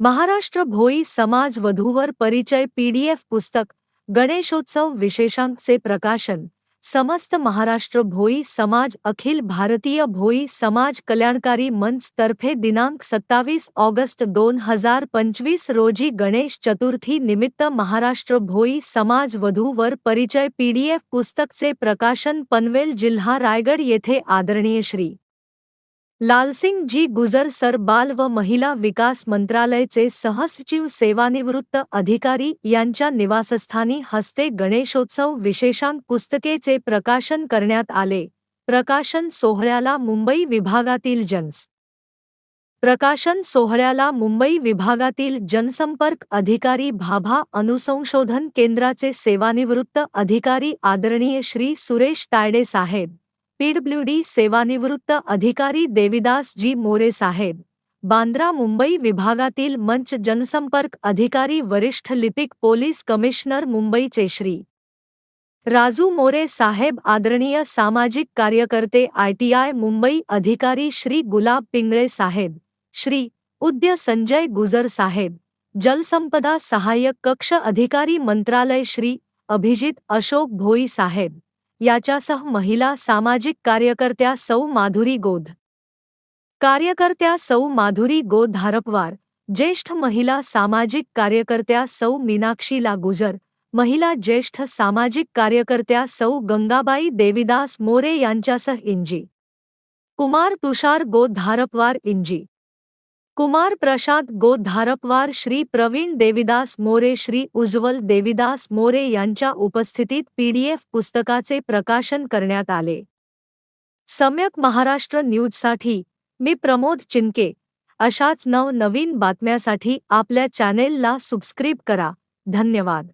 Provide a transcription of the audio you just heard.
महाराष्ट्र भोई समाज वधूवर परिचय पीडीएफ पुस्तक गणेशोत्सव विशेषांकचे प्रकाशन समस्त महाराष्ट्र भोई समाज अखिल भारतीय भोई समाज कल्याणकारी मंच तर्फे दिनांक सत्तावीस ऑगस्ट दोन हजार पंचवीस रोजी गणेश चतुर्थी निमित्त महाराष्ट्र भोई समाज वधूवर परिचय पीडीएफ पुस्तकचे प्रकाशन पनवेल जिल्हा रायगड येथे आदरणीय श्री. लालसिंग जी गुजर सर बाल व महिला विकास मंत्रालयचे सहसचिव सेवानिवृत्त अधिकारी यांच्या निवासस्थानी हस्ते गणेशोत्सव विशेषांक पुस्तकेचे प्रकाशन करण्यात आले. प्रकाशन सोहळ्याला मुंबई विभागातील जन्स. प्रकाशन सोहळ्याला मुंबई विभागातील जनसंपर्क अधिकारी भाभा अनुसंशोधन केंद्राचे सेवानिवृत्त अधिकारी आदरणीय श्री सुरेश तायडे साहेब. पीडब्ल्यूडी सेवानिवृत्त अधिकारी देविदास जी मोरे साहेब बांद्रा मुंबई विभागातील मंच जनसंपर्क अधिकारी वरिष्ठ लिपिक पोलीस कमिशनर मुंबईचे श्री राजू मोरे साहेब आदरणीय सामाजिक कार्यकर्ते आयटीआय मुंबई अधिकारी श्री गुलाब पिंगळे साहेब श्री उद्य संजय गुजर साहेब जलसंपदा सहाय्यक कक्ष अधिकारी मंत्रालय श्री अभिजित अशोक भोई साहेब. याच्यासह महिला सामाजिक कार्यकर्त्या सौ माधुरी गोध कार्यकर्त्या सौ माधुरी गोध धारपवार. ज्येष्ठ महिला सामाजिक कार्यकर्त्या सौ मीनाक्षीला गुजर महिला ज्येष्ठ सामाजिक कार्यकर्त्या सौ गंगाबाई देविदास मोरे यांच्यासह इंजी. कुमार तुषार गोध धारपवार इंजी. कुमार प्रशांत गोधारपवार श्री प्रवीण देविदास मोरे श्री उज्ज्वल देविदास मोरे यांच्या उपस्थितीत पीडीएफ पुस्तकाचे प्रकाशन करण्यात आले. सम्यक महाराष्ट्र न्यूजसाठी मी प्रमोद चिनके. अशाच नवनवीन बातम्यासाठी आपल्या चॅनेलला सबस्क्राईब करा. धन्यवाद.